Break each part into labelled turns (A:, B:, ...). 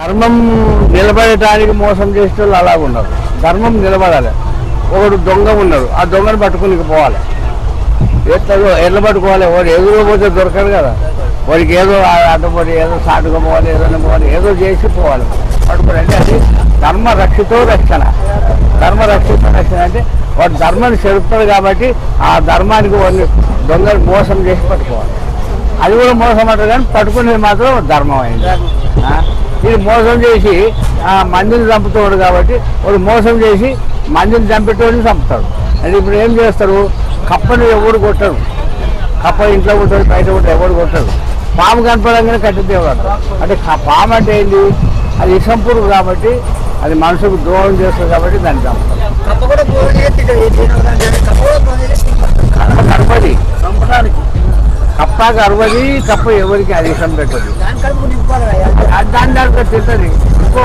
A: ధర్మం నిలబడటానికి మోసం చేసే వాళ్ళు అలా ఉండరు ధర్మం నిలబడాలి. ఒకడు దొంగ ఉన్నాడు. ఆ దొంగను పట్టుకునికి పోవాలి. ఎట్లా ఎట్లా పట్టుకోవాలి. వాడు ఎదురు పోతే దొరకదు కదా. వాడికి ఏదో అడ్డపడి ఏదో సాటుగా పోవాలి ఏదైనా పోవాలి ఏదో చేసి పోవాలి. పట్టుకోవాలి అంటే అది ధర్మ రక్షితో రక్షణ. ధర్మ రక్షిత రక్షణ అంటే వాడు ధర్మాన్ని చెరుపుతాడు కాబట్టి ఆ ధర్మానికి వాడిని దొంగలు మోసం చేసి పట్టుకోవాలి. అది కూడా మోసం అంటారు కానీ పట్టుకునేది మాత్రం ధర్మం అయింది. ఇది మోసం చేసి ఆ మందిని చంపుతాడు కాబట్టి వాడు మోసం చేసి మందిని చంపేటోడిని చంపుతాడు. అంటే ఇప్పుడు ఏం చేస్తారు? కప్పని ఎవడు కొట్టరు కప్ప ఇంట్లో ఉంటుంది బయట ఉంటుంది ఎవడు కొట్టరు పాము కనపడంగానే కట్టి దేవుడు అంటే పాము అంటే ఏంటి అది ఇసంపురు కాబట్టి అది మనుషులకు ద్రోహం చేస్తుంది కాబట్టి దాన్ని
B: కప్ప కూడా భోజనం చేస్తుంది దీనివల్ల కప్ప
A: కరవది కప్ప ఎవరికి అది ఇష్టం పెట్టదు.
B: దాని కడుపు
A: తింటుంది దాంట్లో ఇంకో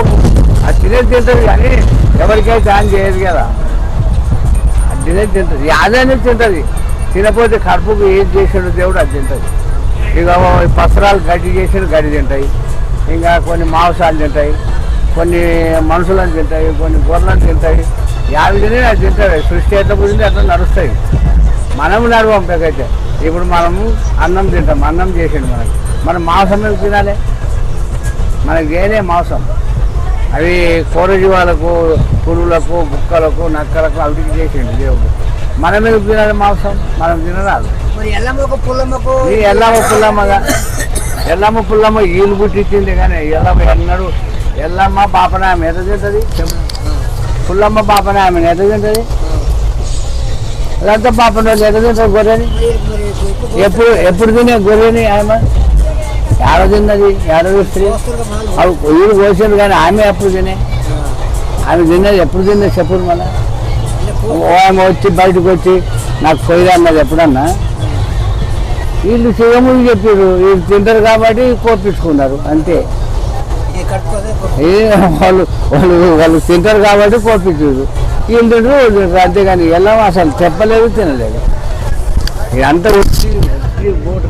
A: అది తినేది తింటుంది కానీ ఎవరికైతే దాని చేయదు కదా. అది తినేది తింటది అదనే తింటది తినపోతే కడుపుకు ఏది చేసాడు దేవుడు అది తింటుంది ఇక పసరాలు గడ్డి చేసాడు గడ్డి తింటాయి. ఇంకా కొన్ని మాంసాలు తింటాయి. కొన్ని మనుషులను తింటాయి కొన్ని గొర్రెలను తింటాయి. యాభై తినే అది తింటాయి సృష్టి ఎట్లా పుట్టింది అట్లా నడుస్తాయి. మనము నడవం అయితే. ఇప్పుడు మనము అన్నం తింటాం అన్నం చేసిండు మనకి. మనం మాంసం తినాలి? మనకి ఏదే మాంసం. అవి కూరజీవాలకు పురుగులకు బుక్కలకు నక్కలకు అవిటికి చేసిండు దేవుడు. మనం ఎందుకు తినాలి మాంసం? మనం తినరాదు. ఎల్లమ్మ పుల్లమ్మగా ఎల్లమ్మ పుల్లమ్మ ఈలు పుట్టించింది కానీ ఎల్లమ్మ ఎన్నడు ఎల్లమ్మ బాపన ఆమె ఎంత తింటుంది? పుల్లమ్మ బాపన ఆమె ఎంత తింటుంది? అదంతా పాపన వాళ్ళు ఎంత తింటారు గొర్రెని? ఎప్పుడు ఎప్పుడు తినే గొర్రెని ఆమె ఏడ తిన్నది ఏడ స్త్రీ. అవి వీడు కోసింది కానీ ఆమె ఎప్పుడు తినే? ఆమె తిన్నది ఎప్పుడు తిన్నది చెప్పు మళ్ళా.
B: ఇలా కో-
A: ఓ ఆమె వచ్చి బయటకు వచ్చి నాకు కొయ్యరా అన్నది ఎప్పుడన్నా? వీళ్ళు శివములు చెప్పారు వీళ్ళు తింటారు కాబట్టి కోపించుకున్నారు అంతే. ఏ వాళ్ళు వాళ్ళు వాళ్ళు తింటారు కాబట్టి కోపించారు వీళ్ళు తింటారు తింటారు. అంతేగాని ఎలా అసలు చెప్పలేదు తినలేదు. ఇదంతా వచ్చి బోటు